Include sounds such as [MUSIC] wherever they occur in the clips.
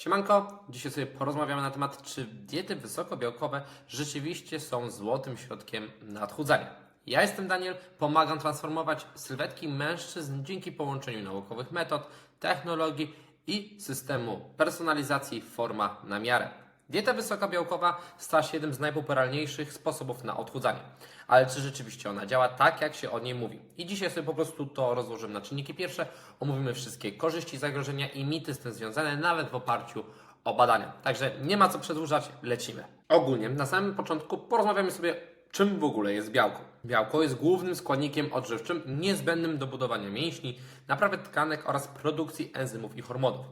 Siemanko, dzisiaj sobie porozmawiamy na temat, czy diety wysokobiałkowe rzeczywiście są złotym środkiem na odchudzanie. Ja jestem Daniel, pomagam transformować sylwetki mężczyzn dzięki połączeniu naukowych metod, technologii i systemu personalizacji forma na miarę. Dieta wysokobiałkowa stała się jednym z najpopularniejszych sposobów na odchudzanie. Ale czy rzeczywiście ona działa tak, jak się o niej mówi? I dzisiaj sobie po prostu to rozłożymy na czynniki pierwsze, omówimy wszystkie korzyści, zagrożenia i mity z tym związane, nawet w oparciu o badania. Także nie ma co przedłużać, lecimy. Ogólnie, na samym początku porozmawiamy sobie, czym w ogóle jest białko. Białko jest głównym składnikiem odżywczym niezbędnym do budowania mięśni, naprawy tkanek oraz produkcji enzymów i hormonów.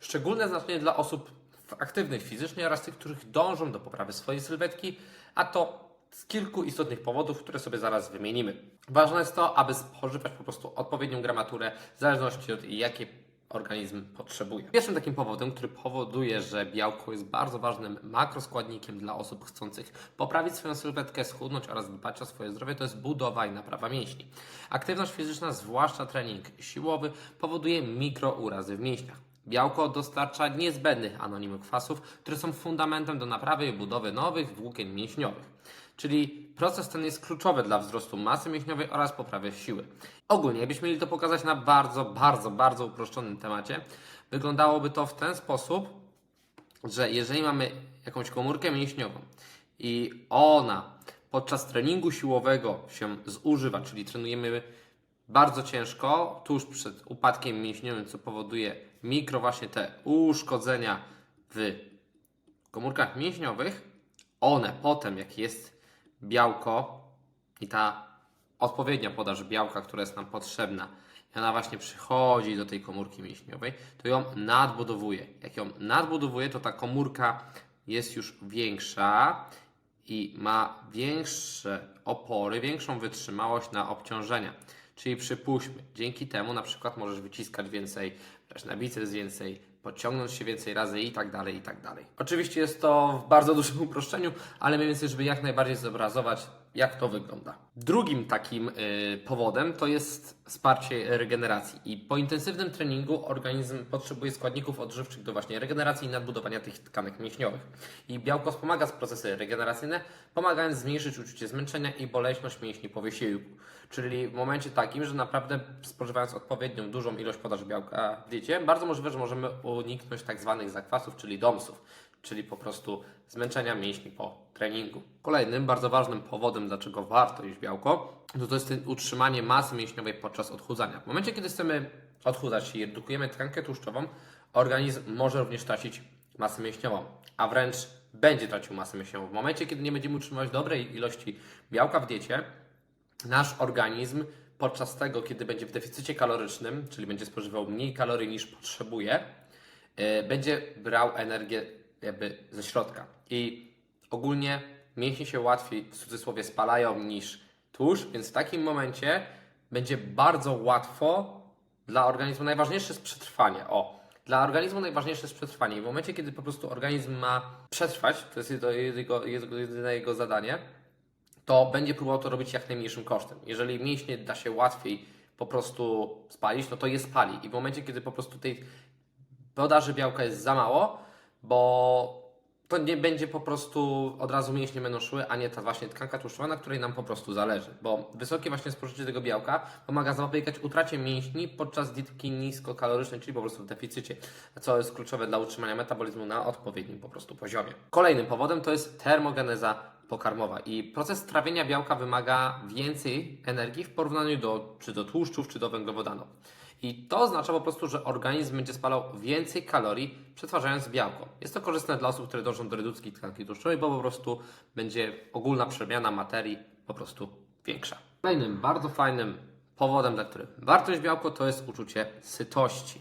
Szczególne znaczenie dla osób aktywnych fizycznie oraz tych, których dążą do poprawy swojej sylwetki, a to z kilku istotnych powodów, które sobie zaraz wymienimy. Ważne jest to, aby spożywać po prostu odpowiednią gramaturę w zależności od jakiej organizm potrzebuje. Pierwszym takim powodem, który powoduje, że białko jest bardzo ważnym makroskładnikiem dla osób chcących poprawić swoją sylwetkę, schudnąć oraz dbać o swoje zdrowie, to jest budowa i naprawa mięśni. Aktywność fizyczna, zwłaszcza trening siłowy, powoduje mikrourazy w mięśniach. Białko dostarcza niezbędnych anonimokwasów, które są fundamentem do naprawy i budowy nowych włókien mięśniowych. Czyli proces ten jest kluczowy dla wzrostu masy mięśniowej oraz poprawy siły. Ogólnie, jakbyśmy mieli to pokazać na bardzo, bardzo, bardzo uproszczonym temacie, wyglądałoby to w ten sposób, że jeżeli mamy jakąś komórkę mięśniową i ona podczas treningu siłowego się zużywa, czyli trenujemy bardzo ciężko, tuż przed upadkiem mięśniowym, co powoduje mikro właśnie te uszkodzenia w komórkach mięśniowych, one potem, jak jest białko i ta odpowiednia podaż białka, która jest nam potrzebna, i ona właśnie przychodzi do tej komórki mięśniowej, to ją nadbudowuje. Jak ją nadbudowuje, to ta komórka jest już większa i ma większe opory, większą wytrzymałość na obciążenia. Czyli przypuśćmy, dzięki temu na przykład możesz wyciskać więcej, brać na biceps więcej, podciągnąć się więcej razy i tak dalej, i tak dalej. Oczywiście jest to w bardzo dużym [LAUGHS] uproszczeniu, ale mniej więcej, żeby jak najbardziej zobrazować, jak to wygląda. Drugim takim y, powodem to jest wsparcie regeneracji. I po intensywnym treningu organizm potrzebuje składników odżywczych do właśnie regeneracji i nadbudowania tych tkanek mięśniowych. I białko wspomaga procesy regeneracyjne, pomagając zmniejszyć uczucie zmęczenia i boleśność mięśni po wysiłku. Czyli w momencie takim, że naprawdę spożywając odpowiednią dużą ilość podaży białka w diecie, bardzo możliwe, że możemy uniknąć tak zwanych zakwasów, czyli domsów czyli po prostu zmęczenia mięśni po treningu. Kolejnym bardzo ważnym powodem, dlaczego warto jeść białko, to, to jest utrzymanie masy mięśniowej podczas odchudzania. W momencie, kiedy chcemy odchudzać i redukujemy tkankę tłuszczową, organizm może również tracić masę mięśniową, a wręcz będzie tracił masę mięśniową. W momencie, kiedy nie będziemy utrzymywać dobrej ilości białka w diecie, nasz organizm podczas tego, kiedy będzie w deficycie kalorycznym, czyli będzie spożywał mniej kalorii niż potrzebuje, yy, będzie brał energię jakby ze środka. I ogólnie mięśnie się łatwiej w cudzysłowie spalają niż tłuszcz, więc w takim momencie będzie bardzo łatwo dla organizmu, najważniejsze jest przetrwanie. O, dla organizmu najważniejsze jest przetrwanie. I w momencie, kiedy po prostu organizm ma przetrwać, to jest jego, jego, jedyne jego zadanie, to będzie próbował to robić jak najmniejszym kosztem. Jeżeli mięśnie da się łatwiej po prostu spalić, no to je spali. I w momencie, kiedy po prostu tej podaży białka jest za mało, bo to nie będzie po prostu od razu mięśnie będą szły, a nie ta właśnie tkanka tłuszczowa, na której nam po prostu zależy. Bo wysokie właśnie spożycie tego białka pomaga zapobiegać utracie mięśni podczas dietki niskokalorycznej, czyli po prostu w deficycie, co jest kluczowe dla utrzymania metabolizmu na odpowiednim po prostu poziomie. Kolejnym powodem to jest termogeneza pokarmowa i proces trawienia białka wymaga więcej energii w porównaniu do czy do tłuszczów, czy do węglowodanów. I to oznacza po prostu, że organizm będzie spalał więcej kalorii, przetwarzając białko. Jest to korzystne dla osób, które dążą do redukcji tkanki tłuszczowej, bo po prostu będzie ogólna przemiana materii po prostu większa. Kolejnym bardzo fajnym powodem, dla którego warto jeść białko, to jest uczucie sytości.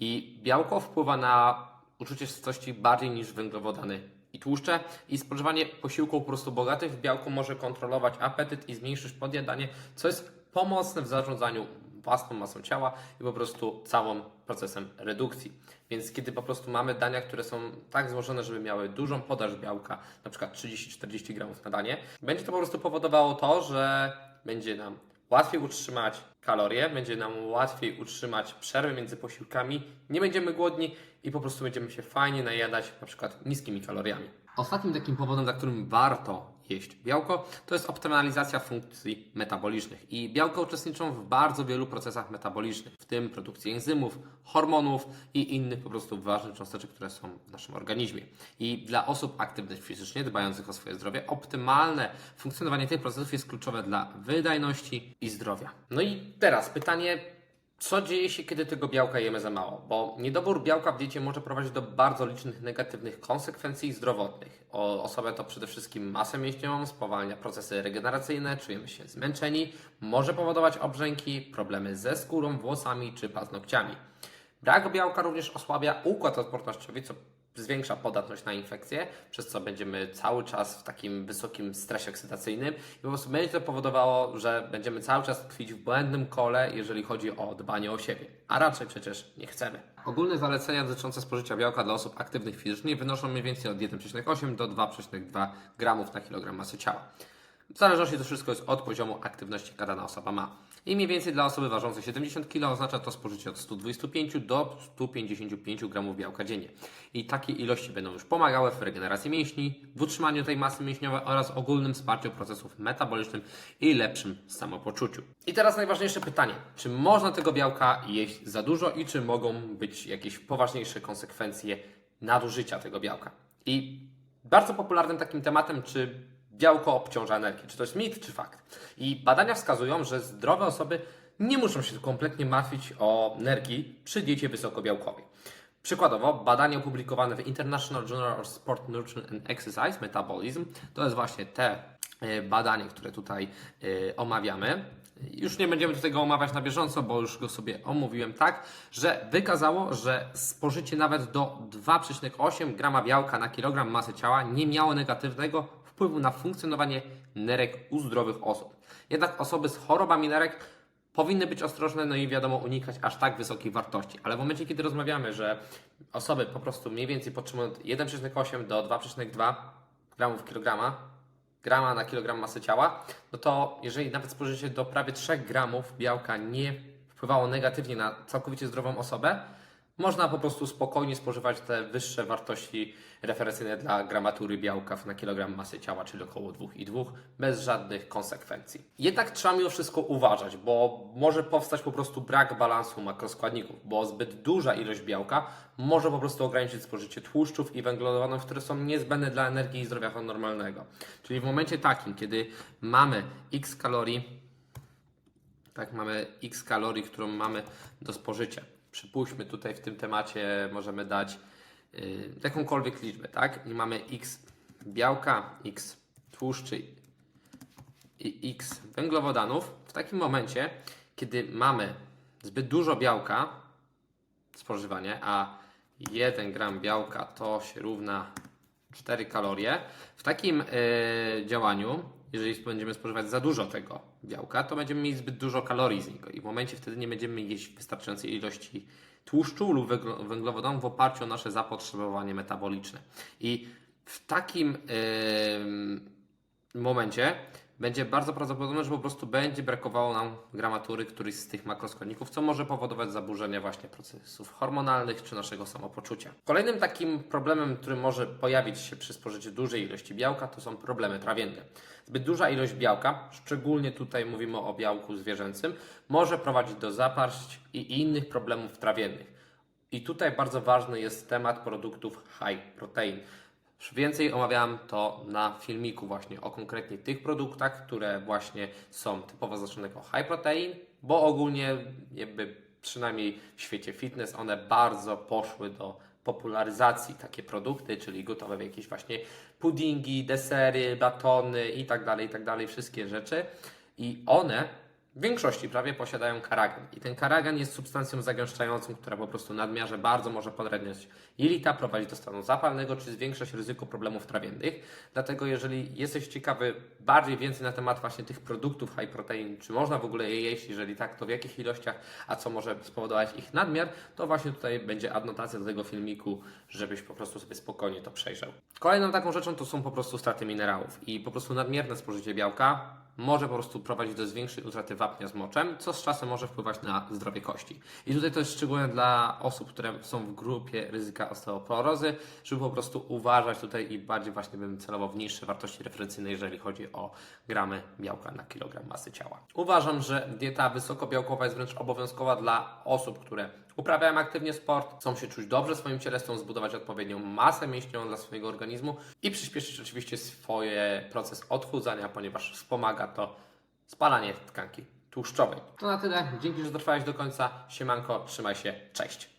I białko wpływa na uczucie sytości bardziej niż węglowodany i tłuszcze i spożywanie posiłków po prostu bogatych w białko może kontrolować apetyt i zmniejszyć podjadanie, co jest pomocne w zarządzaniu własną masą ciała i po prostu całym procesem redukcji. Więc kiedy po prostu mamy dania, które są tak złożone, żeby miały dużą podaż białka, na przykład 30-40 gramów na danie, będzie to po prostu powodowało to, że będzie nam łatwiej utrzymać kalorie, będzie nam łatwiej utrzymać przerwę między posiłkami, nie będziemy głodni i po prostu będziemy się fajnie najadać, na przykład niskimi kaloriami. Ostatnim takim powodem, dla którym warto jeść białko, to jest optymalizacja funkcji metabolicznych. I białka uczestniczą w bardzo wielu procesach metabolicznych, w tym produkcji enzymów, hormonów i innych po prostu ważnych cząsteczek, które są w naszym organizmie. I dla osób aktywnych fizycznie, dbających o swoje zdrowie, optymalne funkcjonowanie tych procesów jest kluczowe dla wydajności i zdrowia. No i teraz pytanie, co dzieje się, kiedy tego białka jemy za mało? Bo niedobór białka w diecie może prowadzić do bardzo licznych negatywnych konsekwencji zdrowotnych. O osobę to przede wszystkim masę mięśniową, spowalnia procesy regeneracyjne, czujemy się zmęczeni, może powodować obrzęki, problemy ze skórą, włosami czy paznokciami. Brak białka również osłabia układ odpornościowy, co zwiększa podatność na infekcje, przez co będziemy cały czas w takim wysokim stresie oksydacyjnym i po prostu będzie to powodowało, że będziemy cały czas tkwić w błędnym kole, jeżeli chodzi o dbanie o siebie, a raczej przecież nie chcemy. Ogólne zalecenia dotyczące spożycia białka dla osób aktywnych fizycznie wynoszą mniej więcej od 1,8 do 2,2 gramów na kilogram masy ciała. W zależności to wszystko jest od poziomu aktywności, jaka dana osoba ma. I mniej więcej dla osoby ważącej 70 kg oznacza to spożycie od 125 do 155 gramów białka dziennie. I takie ilości będą już pomagały w regeneracji mięśni, w utrzymaniu tej masy mięśniowej oraz ogólnym wsparciu procesów metabolicznym i lepszym samopoczuciu. I teraz najważniejsze pytanie. Czy można tego białka jeść za dużo i czy mogą być jakieś poważniejsze konsekwencje nadużycia tego białka? I bardzo popularnym takim tematem, czy białko obciąża energię. Czy to jest mit, czy fakt? I badania wskazują, że zdrowe osoby nie muszą się kompletnie martwić o energii przy diecie wysokobiałkowej. Przykładowo, badanie opublikowane w International Journal of Sport Nutrition and Exercise Metabolism to jest właśnie te e, badanie, które tutaj e, omawiamy. Już nie będziemy tutaj go omawiać na bieżąco, bo już go sobie omówiłem tak, że wykazało, że spożycie nawet do 2,8 grama białka na kilogram masy ciała nie miało negatywnego wpływu na funkcjonowanie nerek u zdrowych osób. Jednak osoby z chorobami nerek powinny być ostrożne, no i wiadomo, unikać aż tak wysokich wartości. Ale w momencie, kiedy rozmawiamy, że osoby po prostu mniej więcej potrzebują od 1,8 do 2,2 gramów kilograma, grama na kilogram masy ciała, no to jeżeli nawet spożycie do prawie 3 gramów białka nie wpływało negatywnie na całkowicie zdrową osobę, można po prostu spokojnie spożywać te wyższe wartości referencyjne dla gramatury białka na kilogram masy ciała, czyli około 2,2, bez żadnych konsekwencji. Jednak trzeba mimo wszystko uważać, bo może powstać po prostu brak balansu makroskładników, bo zbyt duża ilość białka może po prostu ograniczyć spożycie tłuszczów i węglowodanów, które są niezbędne dla energii i zdrowia normalnego. Czyli w momencie takim, kiedy mamy x kalorii, tak, mamy x kalorii, którą mamy do spożycia. Przypuśćmy tutaj w tym temacie możemy dać yy, jakąkolwiek liczbę, tak? I mamy x białka, x tłuszczy i x węglowodanów. W takim momencie, kiedy mamy zbyt dużo białka, spożywanie, a 1 gram białka to się równa 4 kalorie. W takim yy, działaniu, jeżeli będziemy spożywać za dużo tego białka, to będziemy mieli zbyt dużo kalorii z niego i w momencie wtedy nie będziemy jeść wystarczającej ilości tłuszczu lub węglo- węglowodanów w oparciu o nasze zapotrzebowanie metaboliczne. I w takim yy, momencie będzie bardzo prawdopodobne, że po prostu będzie brakowało nam gramatury któryś z tych makroskładników, co może powodować zaburzenia właśnie procesów hormonalnych czy naszego samopoczucia. Kolejnym takim problemem, który może pojawić się przy spożyciu dużej ilości białka, to są problemy trawienne. Zbyt duża ilość białka, szczególnie tutaj mówimy o białku zwierzęcym, może prowadzić do zaparść i innych problemów trawiennych. I tutaj bardzo ważny jest temat produktów high protein. Więcej omawiałem to na filmiku właśnie o konkretnie tych produktach, które właśnie są typowo zaznaczone jako high protein, bo ogólnie jakby przynajmniej w świecie fitness one bardzo poszły do popularyzacji takie produkty, czyli gotowe jakieś właśnie puddingi, desery, batony i tak dalej, i tak dalej, wszystkie rzeczy. I one w większości prawie posiadają karagan. I ten karagan jest substancją zagęszczającą, która po prostu nadmiarze bardzo może podrażniać jelita, prowadzić do stanu zapalnego, czy zwiększać ryzyko problemów trawiennych. Dlatego jeżeli jesteś ciekawy bardziej więcej na temat właśnie tych produktów high protein, czy można w ogóle je jeść, jeżeli tak, to w jakich ilościach, a co może spowodować ich nadmiar, to właśnie tutaj będzie adnotacja do tego filmiku, żebyś po prostu sobie spokojnie to przejrzał. Kolejną taką rzeczą to są po prostu straty minerałów i po prostu nadmierne spożycie białka może po prostu prowadzić do zwiększej utraty wapnia z moczem, co z czasem może wpływać na zdrowie kości. I tutaj to jest szczególne dla osób, które są w grupie ryzyka osteoporozy, żeby po prostu uważać tutaj i bardziej właśnie bym celował w niższe wartości referencyjne, jeżeli chodzi o gramy białka na kilogram masy ciała. Uważam, że dieta wysokobiałkowa jest wręcz obowiązkowa dla osób, które uprawiają aktywnie sport, chcą się czuć dobrze w swoim ciele, chcą zbudować odpowiednią masę mięśniową dla swojego organizmu i przyspieszyć oczywiście swoje proces odchudzania, ponieważ wspomaga to spalanie tkanki tłuszczowej. To na tyle. Dzięki, że dotrwałeś do końca. Siemanko, trzymaj się. Cześć.